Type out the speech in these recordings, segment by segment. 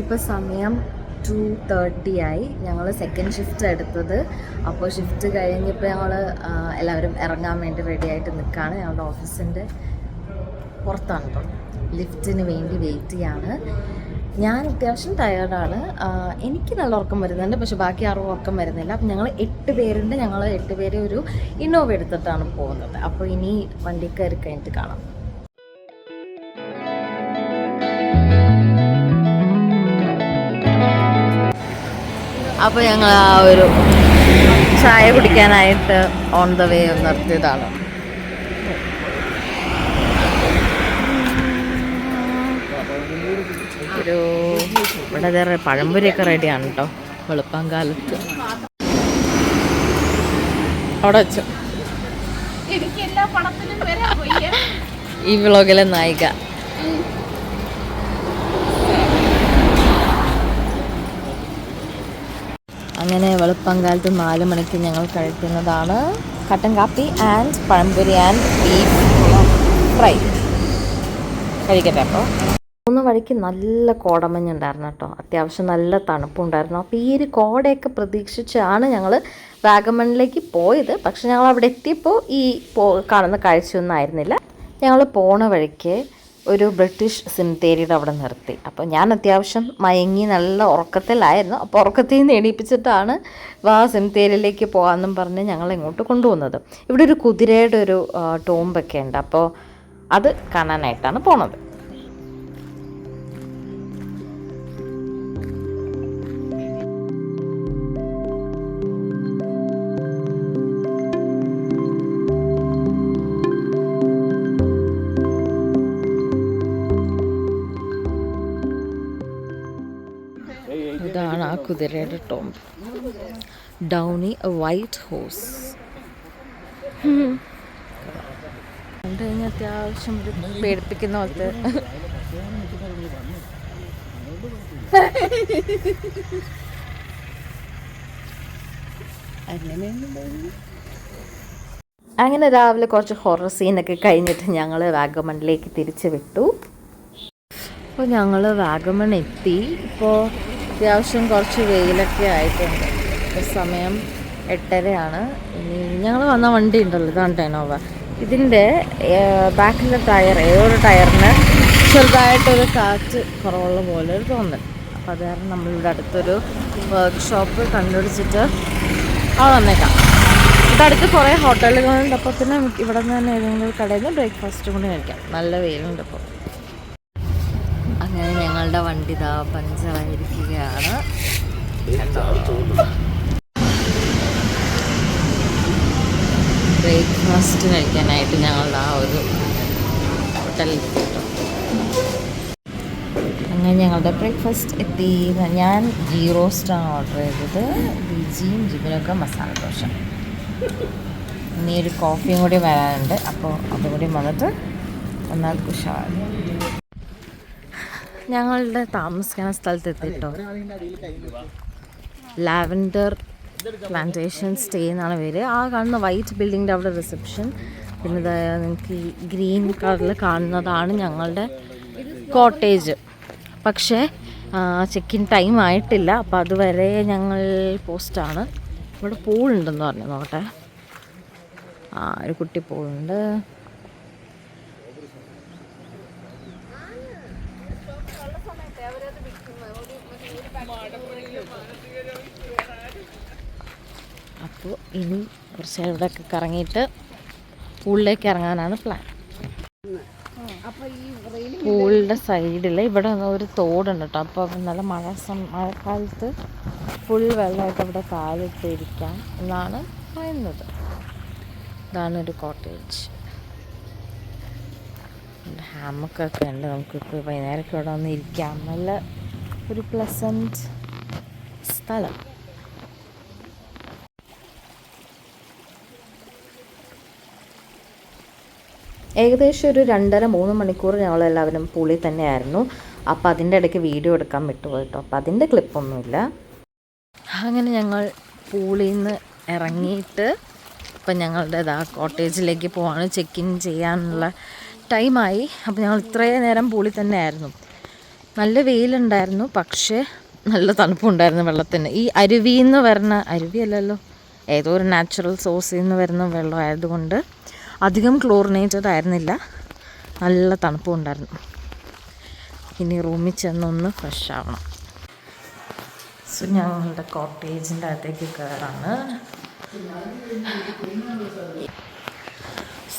ഇപ്പോൾ സമയം to thirty ആയി. ഞങ്ങൾ സെക്കൻഡ് ഷിഫ്റ്റ് എടുത്തത്. അപ്പോൾ ഷിഫ്റ്റ് കഴിഞ്ഞപ്പോൾ ഞങ്ങൾ എല്ലാവരും ഇറങ്ങാൻ വേണ്ടി റെഡി ആയിട്ട് നിൽക്കുകയാണ് ഞങ്ങളുടെ ഓഫീസിന്റെ പുറത്താണ് കേട്ടോ ലിഫ്റ്റിന് വേണ്ടി വെയിറ്റ് ചെയ്യാണ്. ഞാൻ അത്യാവശ്യം ടയേർഡാണ് എനിക്ക് നല്ല ഉറക്കം വരുന്നുണ്ട്. പക്ഷെ ബാക്കി ആരും ഉറക്കം വരുന്നില്ല. അപ്പം ഞങ്ങൾ എട്ട് പേരുണ്ട്. ഞങ്ങൾ എട്ട് പേരെ ഒരു ഇന്നോവ എടുത്തിട്ടാണ് പോകുന്നത്. അപ്പോൾ ഇനി വണ്ടി കയറി കഴിഞ്ഞിട്ട് കാണാം. അപ്പോൾ ഞങ്ങൾ ആ ഒരു ചായ കുടിക്കാനായിട്ട് ഓൺ ദ വേ നിർത്തിയതാണ്. ഒരു ഇവിടെ പഴംപൊരിയൊക്കെ റെഡിയാണ് കേട്ടോ വെളുപ്പം കാലത്ത്. അവിടെ വെച്ചു. ഈ വ്ളോഗിലെ നായിക. അങ്ങനെ വെളുപ്പം കാലത്ത് നാല് മണിക്ക് ഞങ്ങൾ കഴിക്കുന്നതാണ്. കട്ടൻ കാപ്പി ആൻഡ് പഴംപൊരി ആൻഡ് ബീഫ് ഫ്രൈ കഴിക്കട്ടെ അപ്പോൾ. മൂന്ന് വഴിക്ക് നല്ല കോടമഞ്ഞുണ്ടായിരുന്നു കേട്ടോ. അത്യാവശ്യം നല്ല തണുപ്പുണ്ടായിരുന്നു. അപ്പോൾ ഈ ഒരു കോടയൊക്കെ പ്രതീക്ഷിച്ചാണ് ഞങ്ങൾ വാഗമണിലേക്ക് പോയത്. പക്ഷെ ഞങ്ങൾ അവിടെ എത്തിയപ്പോൾ ഈ കാണുന്ന കാഴ്ചയൊന്നും ആയിരുന്നില്ല. ഞങ്ങൾ പോണ വഴിക്ക് ഒരു ബ്രിട്ടീഷ് സിംതേരിയുടെ അവിടെ നിർത്തി. അപ്പോൾ ഞാൻ അത്യാവശ്യം മയങ്ങി നല്ല ഉറക്കത്തിലായിരുന്നു. അപ്പോൾ ഉറക്കത്തിൽ നിന്ന് എണീപ്പിച്ചിട്ടാണ് വാ സിംതേരിയിലേക്ക് പോകാമെന്നും പറഞ്ഞ് ഞങ്ങൾ ഇങ്ങോട്ട് കൊണ്ടുവന്നത്. ഇവിടെ ഒരു കുതിരയുടെ ഒരു ടോംബൊക്കെ ഉണ്ട്. അപ്പോൾ അത് കാണാനായിട്ടാണ് പോണത്. കുതിരയുടെ ടോംബ് ഡൗണി എ വൈറ്റ് ഹോസ് കണ്ടു കഴിഞ്ഞാൽ അത്യാവശ്യം ഒരു പേടിപ്പിക്കുന്ന പോലത്തെ. അങ്ങനെ രാവിലെ കുറച്ച് ഹൊറർ സീനൊക്കെ കഴിഞ്ഞിട്ട് ഞങ്ങൾ വാഗമണിലേക്ക് തിരിച്ചു വിട്ടു. അപ്പോൾ ഞങ്ങൾ വാഗമൺ എത്തി. ഇപ്പോൾ അത്യാവശ്യം കുറച്ച് വെയിലൊക്കെ ആയിട്ടുണ്ട്. സമയം എട്ടരയാണ്. ഞങ്ങൾ വന്ന വണ്ടി ഉണ്ടല്ലോ ഇതാണ് ടെനോവ ഇതിന്റെ ബാക്കിലെ ടയർ ഏതൊരു ടയറിന് ചെറുതായിട്ടൊരു കാറ്റ് കുറവുള്ള പോലെ ഒരു തോന്നൽ അപ്പോൾ അത് കാരണം നമ്മളിവിടെ അടുത്തൊരു വർക്ക്ഷോപ്പ് കണ്ടുപിടിച്ചിട്ട് ആ വന്നേക്കാം. ഇവിടെ അടുത്ത് കുറേ ഹോട്ടലുകളുണ്ട് അപ്പോൾ പിന്നെ ഇവിടെ നിന്ന് തന്നെ ഏതെങ്കിലും കടയിൽ നിന്ന് ബ്രേക്ക്ഫാസ്റ്റ് കൂടി കഴിക്കാം നല്ല വെയിലുണ്ട് ഇപ്പോൾ ഞങ്ങളുടെ വണ്ടി ഇതാ പഞ്ചറായിരിക്കുകയാണ്. ബ്രേക്ക്ഫാസ്റ്റ് കഴിക്കാനായിട്ട് ഞങ്ങളുടെ ആ ഒരു ഹോട്ടലിൽ അങ്ങനെ ഞങ്ങളുടെ ബ്രേക്ക്ഫാസ്റ്റ് എത്തി. ഞാൻ ഗീ റോസ്റ്റാണ് ഓർഡർ ചെയ്തത് ബിജിയും ജിബിനൊക്കെ മസാല ദോശ. ഇനി ഒരു കോഫിയും കൂടി വരാനുണ്ട്. അപ്പോൾ അതുകൂടി വന്നിട്ട് എന്നാൽ കുഷാണ് ഞങ്ങളുടെ താമസിക്കുന്ന സ്ഥലത്ത് എത്തിട്ടോ ലാവൻഡർ പ്ലാന്റേഷൻ സ്റ്റേ എന്നാണ് പേര്. ആ കാണുന്ന വൈറ്റ് ബിൽഡിങ്ങിന്റെ അവിടെ റിസപ്ഷൻ പിന്നെ നിങ്ങൾക്ക് ഈ ഗ്രീൻ കളറിൽ കാണുന്നതാണ് ഞങ്ങളുടെ കോട്ടേജ് പക്ഷേ ചെക്ക് ഇൻ ടൈം ആയിട്ടില്ല. അപ്പോൾ അതുവരെ ഞങ്ങൾ പോസ്റ്റാണ് ഇവിടെ പൂളുണ്ടെന്ന് പറഞ്ഞു. നോക്കട്ടെ. ആ ഒരു കുട്ടി പൂളുണ്ട് അപ്പോൾ ഇനി കുറച്ച് ഇവിടെയൊക്കെ കറങ്ങിയിട്ട് പൂളിലേക്ക് ഇറങ്ങാനാണ് പ്ലാൻ പൂളിന്റെ സൈഡിൽ ഇവിടെ ഒരു തോടുണ്ട് കേട്ടോ. അപ്പോൾ നല്ല മഴ മഴക്കാലത്ത് ഫുൾ വെള്ളമായിട്ട് അവിടെ കാലിട്ടിരിക്കാം എന്നാണ് പറയുന്നത്. ഇതാണ് ഒരു കോട്ടേജ് ഹാമക്കൊക്കെ ഉണ്ട്. നമുക്കിപ്പോൾ വൈകുന്നേരമൊക്കെ ഇവിടെ വന്ന് ഇരിക്കാം. നല്ല ഒരു പ്ലസന്റ് സ്ഥലം. ഏകദേശം ഒരു രണ്ടര മൂന്ന് മണിക്കൂർ ഞങ്ങളെല്ലാവരും പുളി തന്നെയായിരുന്നു. അപ്പോൾ അതിന്റെ ഇടയ്ക്ക് വീഡിയോ എടുക്കാൻ വിട്ടുപോയിട്ടോ അപ്പോൾ അതിന്റെ ക്ലിപ്പൊന്നുമില്ല. അങ്ങനെ ഞങ്ങൾ പൂളിയിൽ നിന്ന് ഇറങ്ങിയിട്ട് ഇപ്പം ഞങ്ങളുടെ ഇതാ കോട്ടേജിലേക്ക് പോവാണ്. ചെക്ക് ഇൻ ചെയ്യാനുള്ള ടൈമായി. അപ്പോൾ ഞങ്ങൾ ഇത്രയും നേരം പൂളി തന്നെ ആയിരുന്നു നല്ല വെയിലുണ്ടായിരുന്നു. പക്ഷേ നല്ല തണുപ്പുണ്ടായിരുന്നു വെള്ളത്തിന്. ഈ അരുവിയിൽ നിന്ന് വരുന്ന അരുവിയല്ലല്ലോ? ഏതോ ഒരു നാച്ചുറൽ സോഴ്സിൽ നിന്ന് വരുന്ന വെള്ളം ആയതുകൊണ്ട് അധികം ക്ലോറിനേറ്റഡ് ആയിരുന്നില്ല നല്ല തണുപ്പും ഉണ്ടായിരുന്നു ഇനി റൂമിൽ ചെന്നൊന്ന് ഫ്രഷ് ആവണം. സോ ഞങ്ങളുടെ കോട്ടേജിന്റെ അകത്തേക്ക് കയറാണ്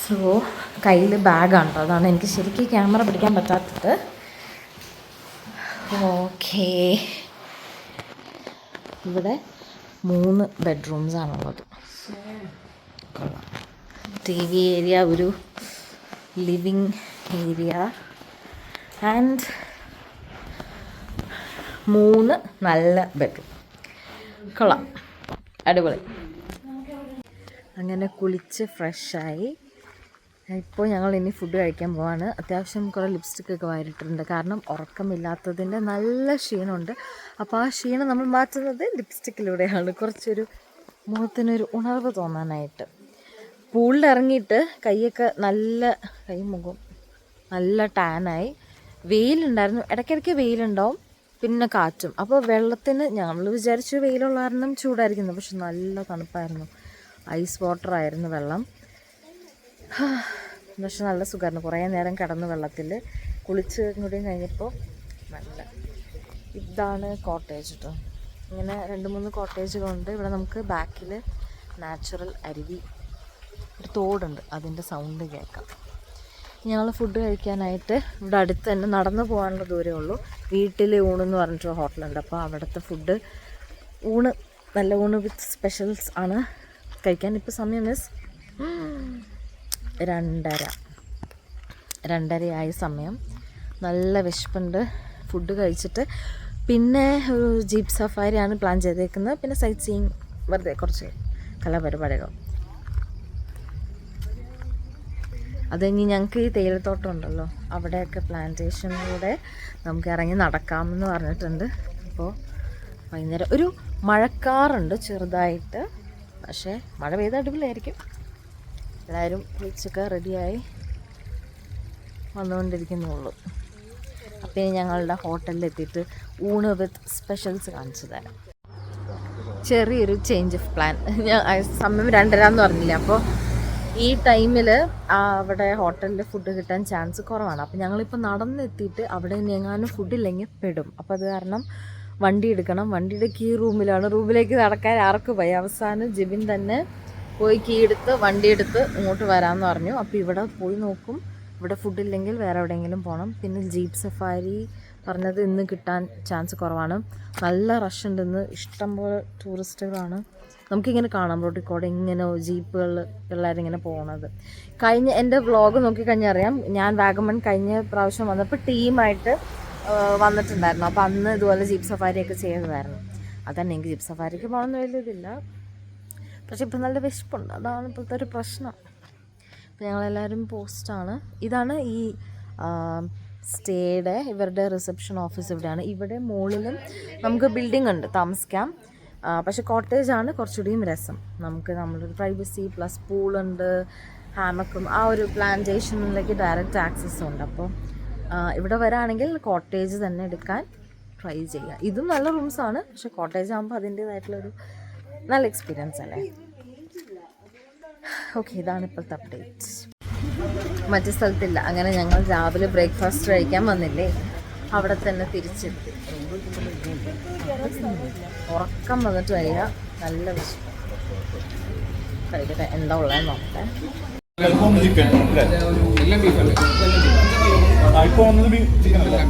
സോ കയ്യിൽ ബാഗാണ് അതാണ് എനിക്ക് ശരിക്കും ക്യാമറ പിടിക്കാൻ പറ്റാത്തത്. ഓക്കേ ഇവിടെ മൂന്ന് ബെഡ്റൂംസ് ആണുള്ളത്. ടി വി ഏരിയ ഒരു ലിവിങ് ഏരിയ. ആൻഡ് മൂന്ന് നല്ല ബെഡ്റൂം. കൊള്ളാം. അടിപൊളി. അങ്ങനെ കുളിച്ച് ഫ്രഷായി. ഇപ്പോൾ ഞങ്ങൾ ഇനി ഫുഡ് കഴിക്കാൻ പോവാണ്. അത്യാവശ്യം കുറേ ലിപ്സ്റ്റിക് ഒക്കെ വാരിയിട്ടുണ്ട് കാരണം ഉറക്കമില്ലാത്തതിന്റെ നല്ല ക്ഷീണമുണ്ട്. അപ്പോൾ ആ ക്ഷീണം നമ്മൾ മാറ്റുന്നത് ലിപ്സ്റ്റിക്കിലൂടെയാണ്. കുറച്ചൊരു മുഖത്തിനൊരു ഉണർവ് തോന്നാനായിട്ട്. പൂളിൽ ഇറങ്ങിയിട്ട് കൈയൊക്കെ നല്ല കൈ മുഖം നല്ല ടാനായി. വെയിലുണ്ടായിരുന്നു. ഇടയ്ക്കിടയ്ക്ക് വെയിലുണ്ടാവും പിന്നെ കാറ്റും. അപ്പോൾ വെള്ളത്തിന് ഞങ്ങൾ വിചാരിച്ചു വെയിലുള്ള കാരണം ചൂടായിരിക്കുന്നു പക്ഷെ നല്ല തണുപ്പായിരുന്നു. ഐസ് വാട്ടർ ആയിരുന്നു വെള്ളം. പക്ഷെ നല്ല സുഖമായിരുന്നു. കുറേ നേരം കിടന്നു വെള്ളത്തിൽ. കുളിച്ച് കൂടി കഴിഞ്ഞപ്പോൾ നല്ല ഇതാണ് കോട്ടേജ് കേട്ടോ ഇങ്ങനെ രണ്ട് മൂന്ന് കോട്ടേജുകളുണ്ട് ഇവിടെ നമുക്ക് ബാക്കിൽ നാച്ചുറൽ അരുവി ഒരു തോടുണ്ട് അതിന്റെ സൗണ്ട് കേൾക്കാം. ഞങ്ങൾ ഫുഡ് കഴിക്കാനായിട്ട് ഇവിടെ അടുത്ത് തന്നെ നടന്നു പോകാനുള്ള ദൂരമേ ഉള്ളൂ. വീട്ടിൽ ഊണെന്ന് പറഞ്ഞിട്ടൊരു ഹോട്ടലുണ്ട് അപ്പോൾ അവിടുത്തെ ഫുഡ് ഊണ് നല്ല ഊണ് വിത്ത് സ്പെഷ്യൽസ് ആണ്. കഴിക്കാൻ ഇപ്പോൾ സമയം മിസ് രണ്ടര. രണ്ടരയായ സമയം. നല്ല വിശപ്പുണ്ട്. ഫുഡ് കഴിച്ചിട്ട് പിന്നെ ഒരു ജീപ്പ് സഫാരിയാണ് പ്ലാൻ ചെയ്തേക്കുന്നത്. പിന്നെ സൈറ്റ് സീയിങ് വെറുതെ കുറച്ച് കലാപരിപാടികൾ. അത് ഞങ്ങൾക്ക് ഈ തേയിലത്തോട്ടം ഉണ്ടല്ലോ അവിടെയൊക്കെ പ്ലാന്റേഷനിലൂടെ നമുക്ക് ഇറങ്ങി നടക്കാമെന്ന് പറഞ്ഞിട്ടുണ്ട്. അപ്പോൾ വൈകുന്നേരം ഒരു മഴക്കാറുണ്ട് ചെറുതായിട്ട് പക്ഷേ മഴ പെയ്ത അടിപൊളിയായിരിക്കും. എല്ലാവരും കുളിച്ചൊക്കെ റെഡിയായി വന്നുകൊണ്ടിരിക്കുന്നുള്ളൂ. അപ്പോൾ ഞങ്ങളുടെ ഹോട്ടലിൽ എത്തിയിട്ട് ഊണ് വിത്ത് സ്പെഷ്യൽസ് കാണിച്ചു തരാം. ചെറിയൊരു ചേഞ്ച് ഓഫ് പ്ലാൻ ഞാൻ സമയം രണ്ടരാന്ന് പറഞ്ഞില്ല അപ്പോൾ ഈ ടൈമിൽ അവിടെ ഹോട്ടലിൽ ഫുഡ് കിട്ടാൻ ചാൻസ് കുറവാണ്. അപ്പോൾ ഞങ്ങളിപ്പോൾ നടന്നെത്തിയിട്ട് അവിടെ ഇനി ഫുഡ് ഇല്ലെങ്കിൽ പെടും. അപ്പോൾ അത് കാരണം വണ്ടി എടുക്കണം. വണ്ടിയുടെ കീ റൂമിലാണ് റൂമിലേക്ക് നടക്കാൻ ആർക്ക് പോയി അവസാനം ജിബിൻ തന്നെ പോയി കീ എടുത്ത് വണ്ടി എടുത്ത് ഇങ്ങോട്ട് വരാമെന്ന് പറഞ്ഞു. അപ്പോൾ ഇവിടെ പോയി നോക്കും. ഇവിടെ ഫുഡ് ഇല്ലെങ്കിൽ വേറെ എവിടെയെങ്കിലും പോകണം പിന്നെ ജീപ്പ് സഫാരി പറഞ്ഞത് ഇന്ന് കിട്ടാൻ ചാൻസ് കുറവാണ്. നല്ല റഷ് ഉണ്ട് ഇന്ന്. ഇഷ്ടംപോലെ ടൂറിസ്റ്റുകളാണ് നമുക്കിങ്ങനെ കാണാം റോട്ടിൽ കൂടെ ഇങ്ങനെ ജീപ്പുകളിൽ പിള്ളേരിങ്ങനെ പോകുന്നത് കഴിഞ്ഞ എന്റെ വ്ളോഗ് നോക്കിക്കഴിഞ്ഞാൽ അറിയാം ഞാൻ വാഗമൺ കഴിഞ്ഞ പ്രാവശ്യം വന്നപ്പോൾ ടീമായിട്ട് വന്നിട്ടുണ്ടായിരുന്നു. അപ്പോൾ അന്ന് ഇതുപോലെ ജീപ്പ് സഫാരിയൊക്കെ ചെയ്തതായിരുന്നു. അതന്നെ എനിക്ക് ജീപ്പ് സഫാരിക്ക് പോകണമെന്ന് വലിയ ഇതില്ല. പക്ഷെ ഇപ്പം നല്ല വിശപ്പുണ്ട്. അതാണ് ഇപ്പോഴത്തെ ഒരു പ്രശ്നം. അപ്പോൾ ഞങ്ങളെല്ലാവരും പോസ്റ്റാണ്. ഇതാണ് ഈ സ്റ്റേയുടെ ഇവരുടെ റിസപ്ഷൻ ഓഫീസ് ഇവിടെയാണ്. ഇവിടെ മുകളിലും നമുക്ക് ബിൽഡിംഗ് ഉണ്ട് താമസിക്കാം പക്ഷെ കോട്ടേജ് ആണ് കുറച്ചുകൂടിയും രസം. നമുക്ക് നമ്മളൊരു പ്രൈവസി പ്ലസ് പൂളുണ്ട് ഹാമക്കും ആ ഒരു പ്ലാന്റേഷനിലേക്ക് ഡയറക്റ്റ് ആക്സസ് ഉണ്ട്. അപ്പോൾ ഇവിടെ വരാണെങ്കിൽ കോട്ടേജ് തന്നെ എടുക്കാൻ ട്രൈ ചെയ്യുക. ഇതും നല്ല റൂംസ് ആണ് പക്ഷെ കോട്ടേജ് ആകുമ്പോൾ അതിന്റേതായിട്ടുള്ളൊരു നല്ല എക്സ്പീരിയൻസ് അല്ലേ? ഓക്കെ ഇതാണ് ഇപ്പോഴത്തെ അപ്ഡേറ്റ് മറ്റു സ്ഥലത്തില്ല. അങ്ങനെ ഞങ്ങൾ രാവിലെ ബ്രേക്ക്ഫാസ്റ്റ് കഴിക്കാൻ വന്നില്ലേ? അവിടെ തന്നെ തിരിച്ചെത്തി. ഉറക്കം വന്നിട്ട് വരിക. നല്ല വിഷയം കഴിക്കട്ടെ എന്താ ഉള്ളതെന്ന് നോക്കട്ടെ. അല്പം ചിക്കൻ അല്ലേ എല്ലാം ബീഫ്. അല്ലേ ആ, ഇപ്പൊ വന്നത് ചിക്കൻ അല്ലേ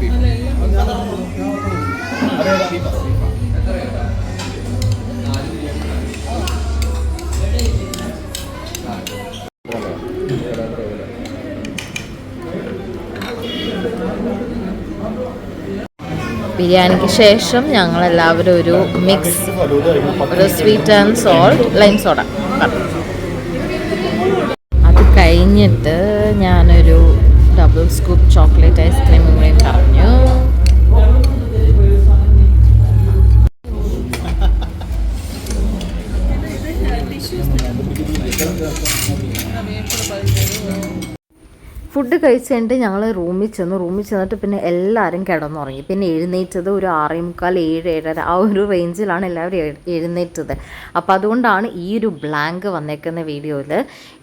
ബിരിയാണിക്ക് ശേഷം ഞങ്ങൾ എല്ലാവരും ഒരു മിക്സ് ഒരു sweet and salt lime soda അത് കഴിഞ്ഞിട്ട് ഞാനൊരു double scoop chocolate ice cream food കഴിച്ചിട്ട് ഞങ്ങൾ റൂമിൽ ചെന്നു. റൂമിൽ ചെന്നിട്ട് പിന്നെ എല്ലാവരും കിടന്നുറങ്ങി. പിന്നെ എഴുന്നേറ്റത് ഒരു ആറേ മുക്കാൽ ഏഴ് ഏഴര ആ ഒരു റേഞ്ചിലാണ് എല്ലാവരും എഴുന്നേറ്റത്. അപ്പോൾ അതുകൊണ്ടാണ് ഈ ഒരു ബ്ലാങ്ക് വന്നേക്കുന്ന വീഡിയോയിൽ.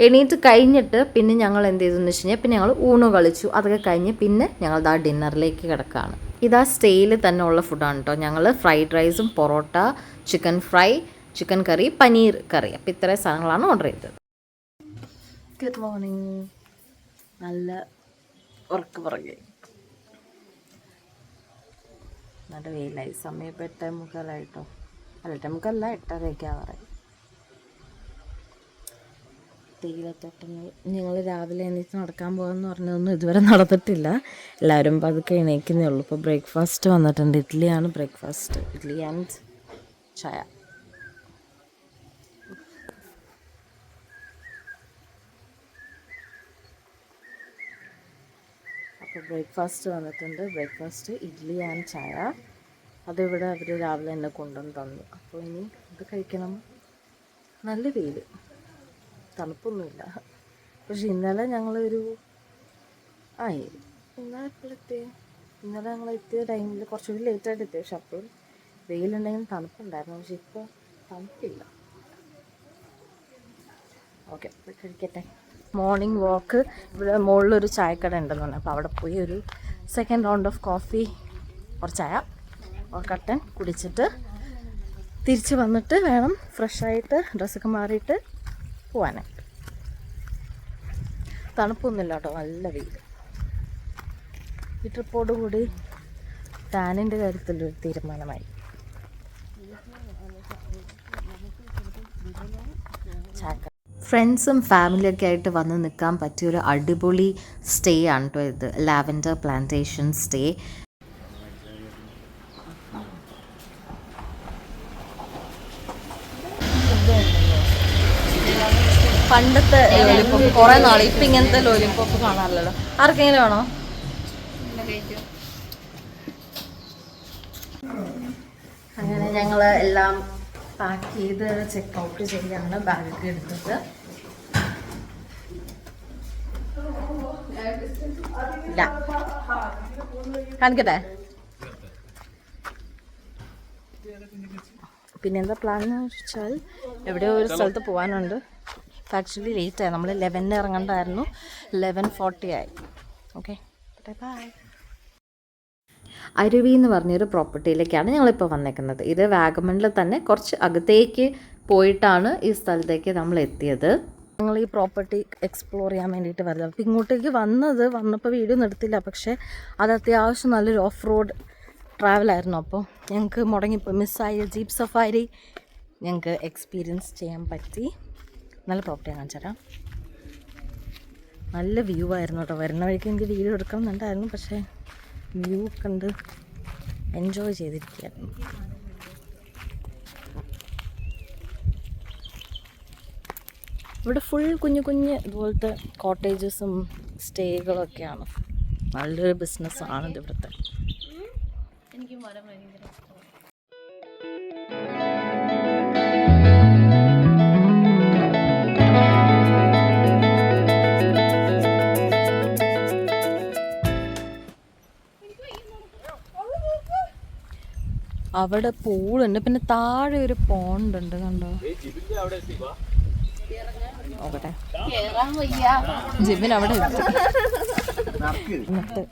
എണീറ്റ് കഴിഞ്ഞിട്ട് പിന്നെ ഞങ്ങൾ എന്ത് ചെയ്തെന്ന് വെച്ച് കഴിഞ്ഞാൽ പിന്നെ ഞങ്ങൾ ഊണ് കളിച്ചു അതൊക്കെ കഴിഞ്ഞ് പിന്നെ ഞങ്ങൾ ആ ഡിന്നറിലേക്ക് കിടക്കുകയാണ്. ഇതാ സ്റ്റേയിൽ തന്നെ ഉള്ള ഫുഡാണ് കേട്ടോ. ഞങ്ങൾ ഫ്രൈഡ് റൈസും parotta chicken fry chicken curry paneer curry. അപ്പോൾ ഇത്രയും സാധനങ്ങളാണ് ഓർഡർ ചെയ്തത്. ഗുഡ് മോർണിംഗ് നല്ല ഉറക്ക് പുറകെ. നല്ല വെയിലായി. സമയം ഇപ്പോൾ എട്ടേ മുക്കാലായിട്ടോ? അല്ല എട്ടേ മുക്കാലല്ല എട്ടരയൊക്കെ ആവാറായി തേയിലത്തോട്ടങ്ങൾ. ഞങ്ങൾ രാവിലെ എണീറ്റ് നടക്കാൻ പോകാമെന്ന് പറഞ്ഞതൊന്നും ഇതുവരെ നടന്നിട്ടില്ല. എല്ലാവരും പതുക്കെ എണീക്കുന്നേ ഉള്ളൂ. ഇപ്പോൾ ബ്രേക്ക്ഫാസ്റ്റ് വന്നിട്ടുണ്ട്. ഇഡ്ഡലിയാണ് ബ്രേക്ക്ഫാസ്റ്റ്. ഇഡ്ഡലി ആൻഡ് ചായ. അപ്പോൾ ബ്രേക്ക്ഫാസ്റ്റ് വന്നിട്ടുണ്ട്. ബ്രേക്ക്ഫാസ്റ്റ് ഇഡ്ഡലി ആൻഡ് ചായ. അതിവിടെ അവർ രാവിലെ തന്നെ കൊണ്ടുവന്ന് തന്നു. അപ്പോൾ ഇനി ഇത് കഴിക്കണം. നല്ല വെയിൽ തണുപ്പൊന്നുമില്ല. പക്ഷെ ഇന്നലെ ഞങ്ങളൊരു ആ ഇന്നലെ എപ്പോഴെത്തിയ ഇന്നലെ ഞങ്ങൾ എത്തിയ ടൈമിൽ കുറച്ചുകൂടി ലേറ്റായിട്ട് എത്തിയ പക്ഷെ അപ്പോഴും വെയിലുണ്ടെങ്കിലും തണുപ്പുണ്ടായിരുന്നു. പക്ഷെ ഇപ്പോൾ തണുപ്പില്ല. ഓക്കെ കഴിക്കട്ടെ. മോർണിംഗ് വാക്ക് ഇവിടെ മുകളിലൊരു ചായക്കട ഉണ്ടെന്ന് പറഞ്ഞു. അപ്പോൾ അവിടെ പോയി ഒരു സെക്കൻഡ് റൗണ്ട് ഓഫ് കോഫി കുറച്ചായ ചായ കട്ടൻ കുടിച്ചിട്ട് തിരിച്ച് വന്നിട്ട് വേണം ഫ്രഷായിട്ട് ഡ്രസ്സൊക്കെ മാറിയിട്ട് പോവാനായിട്ട് തണുപ്പൊന്നുമില്ല കേട്ടോ നല്ല വെയിൽ ഈ ട്രിപ്പോട് കൂടി ടാനിന്റെ കാര്യത്തിലൊരു തീരുമാനമായി. ഫ്രണ്ട്സും ഫാമിലിയൊക്കെ ആയിട്ട് വന്ന് നിൽക്കാൻ പറ്റിയ ഒരു അടിപൊളി സ്റ്റേ ആണ് കേട്ടോ ഇത്. ലാവൻഡർ പ്ലാന്റേഷൻ സ്റ്റേ പണ്ടത്തെ ലോലിപ്പോപ്പ് കുറെ നാളെ ഇപ്പൊ ഇങ്ങനത്തെ ലോലിപ്പോപ്പ് കാണാറില്ലല്ലോ. ആർക്കെങ്കിലും വേണോ? അങ്ങനെ ഞങ്ങൾ എല്ലാം പാക്ക് ചെയ്ത് ചെക്ക് ഔട്ട് ചെയ്യാണ് ബാഗൊക്കെ എടുത്തിട്ട് ഇല്ല. കാണിക്കട്ടെ? പിന്നെന്താ പ്ലാൻ എന്ന് വെച്ചാൽ എവിടെയോ ഒരു സ്ഥലത്ത് പോകാനുണ്ട് ഇപ്പം ആക്ച്വലി ലേറ്റ് ആയി. നമ്മൾ ലെവനിന് ഇറങ്ങണ്ടായിരുന്നു. ലെവൻ ഫോർട്ടി ആയി. ഓക്കെ ബൈ അരുവി എന്ന് പറഞ്ഞൊരു പ്രോപ്പർട്ടിയിലേക്കാണ് ഞങ്ങളിപ്പോൾ വന്നേക്കുന്നത്. ഇത് വാഗമണിൽ തന്നെ കുറച്ച് അകത്തേക്ക് പോയിട്ടാണ് ഈ സ്ഥലത്തേക്ക് നമ്മൾ എത്തിയത് ഞങ്ങൾ ഈ പ്രോപ്പർട്ടി എക്സ്പ്ലോർ ചെയ്യാൻ വേണ്ടിയിട്ട് വരുന്നത്. അപ്പോൾ ഇങ്ങോട്ടേക്ക് വന്നത് വന്നപ്പോൾ വീഡിയോ നിർത്തില്ല പക്ഷേ അത് അത്യാവശ്യം നല്ലൊരു ഓഫ് റോഡ് ട്രാവലായിരുന്നു അപ്പോൾ ഞങ്ങൾക്ക് മുടങ്ങിപ്പോൾ മിസ്സായ ജീപ്പ് സഫാരി ഞങ്ങൾക്ക് എക്സ്പീരിയൻസ് ചെയ്യാൻ പറ്റി. നല്ല പ്രോപ്പർട്ടി കാണിച്ചു തരാം. നല്ല വ്യൂ ആയിരുന്നു കേട്ടോ. വരുന്ന വഴിക്ക് എനിക്ക് വീഡിയോ എടുക്കണം എന്നുണ്ടായിരുന്നു പക്ഷേ വ്യൂ കണ്ട് എൻജോയ് ചെയ്തിരിക്കുകയായിരുന്നു. ഇവിടെ ഫുൾ കുഞ്ഞു കുഞ്ഞ് ഇതുപോലത്തെ കോട്ടേജസും സ്റ്റേകളൊക്കെയാണ്. നല്ലൊരു ബിസിനസ്സാണ് ഇത് ഇവിടുത്തെ അവിടെ പൂളുണ്ട് പിന്നെ താഴെ ഒരു പോണ്ട് ഉണ്ട് കണ്ടോ? നോക്കട്ടെ. ജിബിൻ അവിടെ എത്തി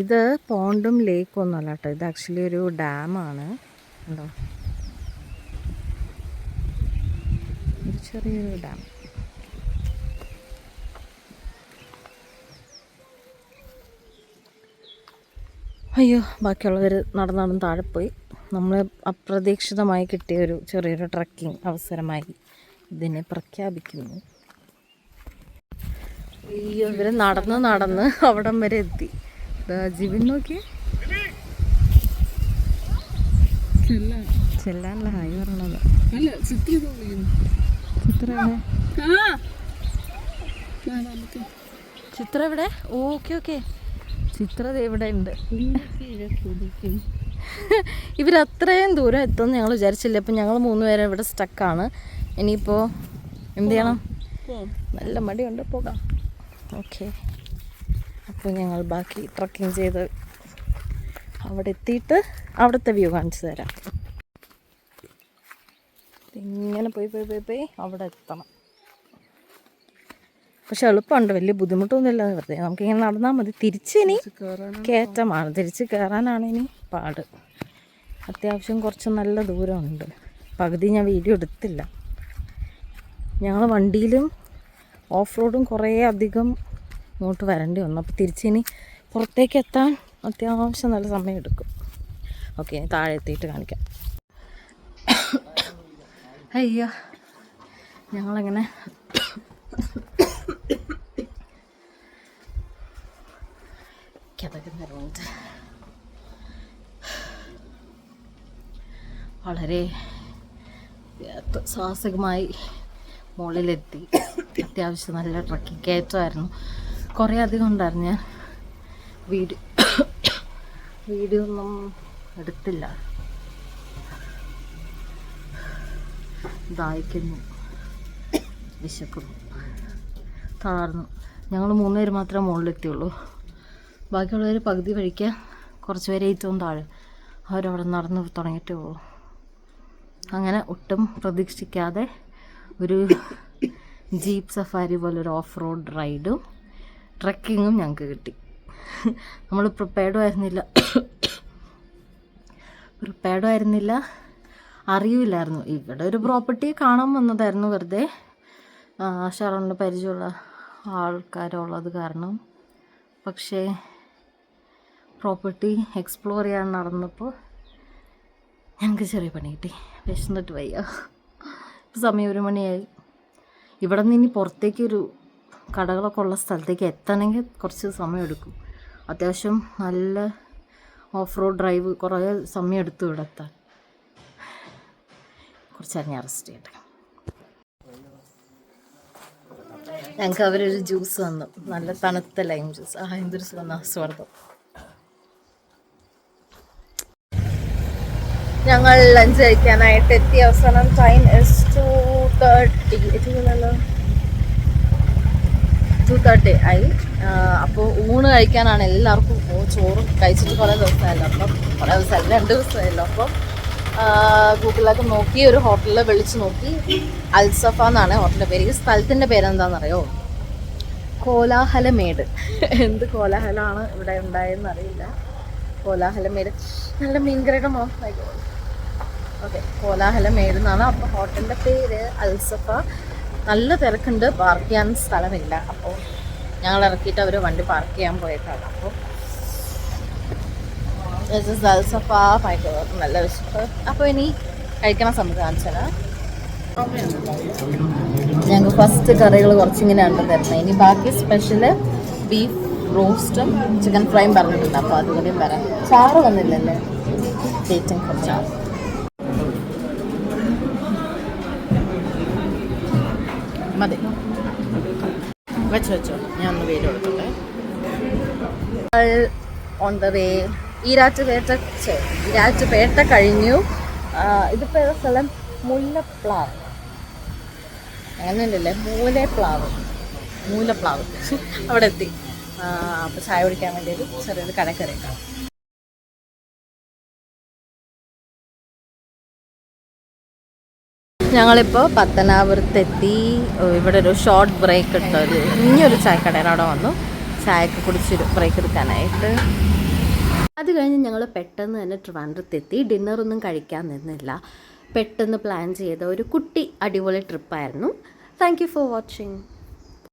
ഇത് പോണ്ടും ലേക്കും ഒന്നുമല്ല കേട്ടോ. ഇത് ആക്ച്വലി ഒരു ഡാമാണ് ഉണ്ടോ ഒരു ചെറിയൊരു ഡാം അയ്യോ ബാക്കിയുള്ളവർ നടന്ന് നടന്ന് താഴെ പോയി നമ്മൾ അപ്രതീക്ഷിതമായി കിട്ടിയ ഒരു ചെറിയൊരു ട്രക്കിംഗ് അവസരമായി ഇതിനെ പ്രഖ്യാപിക്കുന്നു. അയ്യോ ഇവർ നടന്ന് നടന്ന് അവിടം വരെ എത്തി. ജിബിൻ നോക്കിയേ. ചെല്ലാനുള്ള ഹായ് പറഞ്ഞത്. ചിത്ര ചിത്ര എവിടെ? Okay okay. ചിത്ര ഇവിടെ ഉണ്ട്. ഇവരത്രയും ദൂരം എത്തുമെന്ന് ഞങ്ങൾ വിചാരിച്ചില്ല. ഇപ്പം ഞങ്ങൾ മൂന്ന് പേരെ ഇവിടെ സ്റ്റക്കാണ് ഇനിയിപ്പോൾ എന്ത് ചെയ്യണം? നല്ല മടിയുണ്ട്. പോകാം. ഓക്കെ. അപ്പോൾ ഞങ്ങൾ ബാക്കി ട്രക്കിംഗ് ചെയ്ത് അവിടെ എത്തിയിട്ട് അവിടുത്തെ വ്യൂ കാണിച്ചു തരാം. ഇങ്ങനെ പോയി പോയി പോയി പോയി അവിടെ എത്തണം. പക്ഷെ എളുപ്പമുണ്ട് വലിയ ബുദ്ധിമുട്ടൊന്നുമില്ല വെറുതെ നമുക്കിങ്ങനെ നടന്നാൽ മതി. തിരിച്ച് ഇനി കയറാനാണ് കയറ്റമാണ്. തിരിച്ച് കയറാനാണ് ഇനി പാട്. അത്യാവശ്യം കുറച്ച് നല്ല ദൂരമുണ്ട്. പകുതി ഞാൻ വീഡിയോ എടുത്തില്ല. ഞങ്ങൾ വണ്ടിയിലും ഓഫ് റോഡും കുറേ അധികം ഇങ്ങോട്ട് വരേണ്ടി വന്നു. അപ്പോൾ തിരിച്ചിനി പുറത്തേക്ക് എത്താൻ അത്യാവശ്യം നല്ല സമയം എടുക്കും ഓക്കെ താഴെ എത്തിയിട്ട് കാണിക്കാം. അയ്യോ ഞങ്ങളങ്ങനെ വളരെ സാഹസികമായി മുകളിലെത്തി. അത്യാവശ്യം നല്ല ട്രക്കിംഗ് കയറ്റമായിരുന്നു. കുറേ അധികം ഉണ്ടായിരുന്നു ഞാൻ. വീഡിയോ വീഡിയോ ഒന്നും എടുത്തില്ല. ദാഹിക്കുന്നു വിശക്കുന്നു തളർന്നു. ഞങ്ങൾ മൂന്നുപേര് മാത്രമേ മുകളിലെത്തിയുള്ളൂ. ബാക്കിയുള്ളവർ പകുതി വഴിക്ക് കുറച്ച് പേരെ ഏറ്റവും താഴെ. അവരവിടെ നടന്ന് തുടങ്ങിയിട്ടേ ഉള്ളൂ. അങ്ങനെ ഒട്ടും പ്രതീക്ഷിക്കാതെ ഒരു ജീപ്പ് സഫാരി പോലെ ഒരു ഓഫ് റോഡ് റൈഡും ട്രക്കിങ്ങും ഞങ്ങൾക്ക് കിട്ടി. നമ്മൾ പ്രിപ്പയർഡും ആയിരുന്നില്ല. പ്രിപ്പയർഡും ആയിരുന്നില്ല. അറിയില്ലായിരുന്നു. ഇവിടെ ഒരു പ്രോപ്പർട്ടി കാണാൻ വന്നതായിരുന്നു വെറുതെ. ഷറോണിന് പരിചയമുള്ള ആൾക്കാരുള്ളത് കാരണം. പക്ഷേ പ്രോപ്പർട്ടി എക്സ്പ്ലോർ ചെയ്യാൻ നടന്നപ്പോൾ ഞങ്ങൾക്ക് ചെറിയ പണി കിട്ടി. വിശന്നിട്ട് വയ്യ. സമയം ഒരു മണിയായി. ഇവിടെ നിന്ന് ഇനി പുറത്തേക്ക് ഒരു കടകളൊക്കെ ഉള്ള സ്ഥലത്തേക്ക് എത്തണമെങ്കിൽ കുറച്ച് സമയം എടുക്കും അത്യാവശ്യം നല്ല ഓഫ് റോഡ് ഡ്രൈവ് കുറേ സമയം എടുത്തു ഇവിടെ എത്താൻ കുറച്ച് അറിഞ്ഞ് അറസ്റ്റ് ചെയ്യട്ടെ. ഞങ്ങൾക്ക് അവരൊരു ജ്യൂസ് തന്നു. നല്ല തണുത്ത ലൈം ജ്യൂസ്. ആ എന്തൊരു സുഖം. സ്വർഗം ഞങ്ങൾ ലഞ്ച് കഴിക്കാനായിട്ട് എത്തിയ അവസാനം ടൈം ഇസ് ടു തേർട്ടി എത്തിയല്ലോ ടു തേർട്ടി ആയി. അപ്പോൾ ഊണ് കഴിക്കാനാണ് എല്ലാവർക്കും ചോറ് കഴിച്ചിട്ട് കുറേ ദിവസമായല്ലോ. അപ്പം കുറേ ദിവസമല്ല രണ്ട് ദിവസമായല്ലോ. അപ്പം ഗൂഗിളിലൊക്കെ നോക്കി ഒരു ഹോട്ടലിൽ വിളിച്ച് നോക്കി. അൽസഫ എന്നാണ് ഹോട്ടലിന്റെ പേര്. ഈ സ്ഥലത്തിന്റെ പേരെന്താണെന്നറിയോ കോലാഹലമേട്. എന്ത് കോലാഹലമാണ് ഇവിടെ ഉണ്ടായെന്ന് അറിയില്ല. കോലാഹലമേട്. നല്ല മീൻകറിയുടെ മോശമായിക്കോളൂ ഓക്കെ കോലാഹലമേട് എന്നാണ്. അപ്പോൾ ഹോട്ടലിന്റെ പേര് അൽസഫ. നല്ല തിരക്കുണ്ട്. പാർക്ക് ചെയ്യാൻ സ്ഥലമില്ല. അപ്പോൾ ഞങ്ങൾ ഇറക്കിയിട്ട് അവർ വണ്ടി പാർക്ക് ചെയ്യാൻ പോയേക്കാണ്. അപ്പോൾ നല്ല വിശപ്പ്. അപ്പോൾ ഇനി കഴിക്കണ കാണിച്ചാൽ ഞങ്ങൾക്ക് ഫസ്റ്റ് കറികൾ കുറച്ചിങ്ങനെ ഉണ്ട് തരുന്നത്. ഇനി ബാക്കി സ്പെഷ്യൽ ബീഫ് റോസ്റ്റും ചിക്കൻ ഫ്രൈയും പറഞ്ഞിട്ടുണ്ട്. അപ്പോൾ അതുകൂടിയും വരാം. ചാറ് വന്നില്ലല്ലേ? വെയിറ്റിംഗ് ഫോർ ചാറ് മതി വെച്ചോ വെച്ചോ. ഞാൻ ഒന്ന് വീഡിയോ എടുത്തോട്ടെ on the way Erattupetta Erattupetta കഴിഞ്ഞു. ഇതിപ്പോ ഇതിപ്പോൾ ഏതാ സ്ഥലം? മുല്ലപ്ലാവ് അങ്ങനെയല്ലേ? മൂലപ്ലാവ്. മൂലപ്ലാവ്. അവിടെ എത്തി. അപ്പോൾ ചായ കുടിക്കാൻ വേണ്ടി ഒരു ചെറിയൊരു കടക്കറിയൊക്കെ ഞങ്ങളിപ്പോൾ പത്തനാപുരത്തെത്തി. ഇവിടെ ഒരു ഷോർട്ട് ബ്രേക്ക് ഇട്ട ഒരു ഇനിയൊരു ചായക്കടയുടെ അവിടെ വന്നു. ചായയൊക്കെ കുടിച്ചൊരു ബ്രേക്ക് എടുക്കാനായിട്ട്. അത് കഴിഞ്ഞ് ഞങ്ങൾ പെട്ടെന്ന് തന്നെ ട്രിവാൻഡ്രത്തെത്തി. ഡിന്നറൊന്നും കഴിക്കാൻ നിന്നില്ല. പെട്ടെന്ന് പ്ലാൻ ചെയ്ത ഒരു കുട്ടി അടിപൊളി ട്രിപ്പായിരുന്നു താങ്ക് യു ഫോർ വാച്ചിങ്